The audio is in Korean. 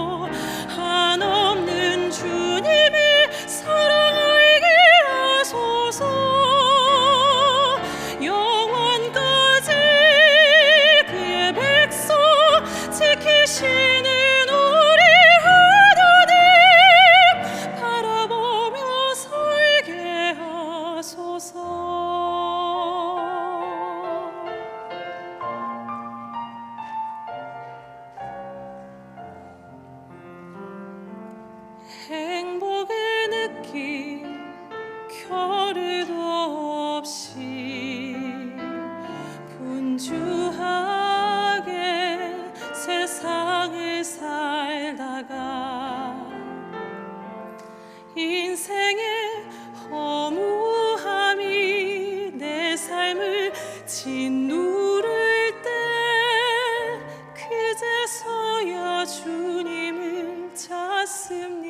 Oh. 인생의 허무함이 내 삶을 짓누를 때 그제서야 주님을 찾습니다.